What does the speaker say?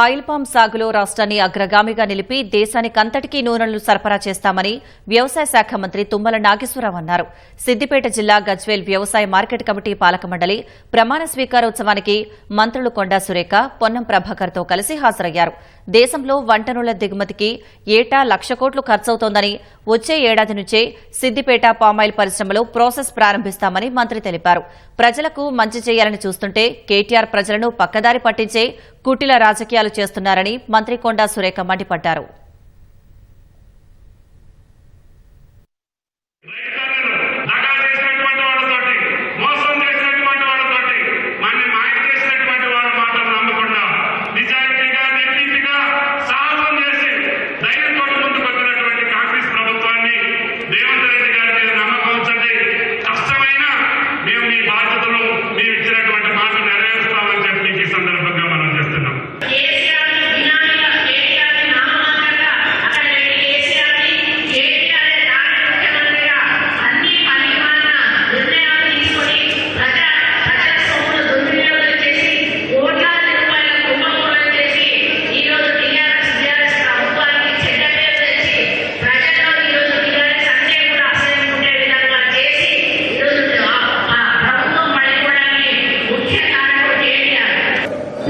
Oil palm సాగులో రాష్ట్రాన్ని అగ్రగామిగా నిలిపి దేశానికంతటికీ నూనెలను సరఫరా చేస్తామని వ్యవసాయ శాఖ మంత్రి తుమ్మల నాగేశ్వరరావు అన్నారు. సిద్దిపేట జిల్లా గజ్వేల్ వ్యవసాయ మార్కెట్ కమిటీ పాలక మండలి ప్రమాణ స్వీకారోత్సవానికి మంత్రులు కొండా సురేఖ పొన్నం ప్రభాకర్తో కలిసి హాజరయ్యారు. దేశంలో వంట దిగుమతికి ఏటా లక్ష కోట్లు ఖర్చవుతోందని వచ్చే ఏడాది నుంచే సిద్దిపేట పామాయిల్ పరిశ్రమలో ప్రాసెస్ ప్రారంభిస్తామని మంత్రి తెలిపారు. ప్రజలకు మంచి చేయాలని చూస్తుంటే కేటీఆర్ ప్రజలను పక్కదారి పట్టించే కుటిల రాజకీయాలు చేస్తున్నారని మంత్రి కొండా సురేఖ మండిపడ్డారు రైతులను రెడ్డి గారి మీద నమ్మకం ఉంచండి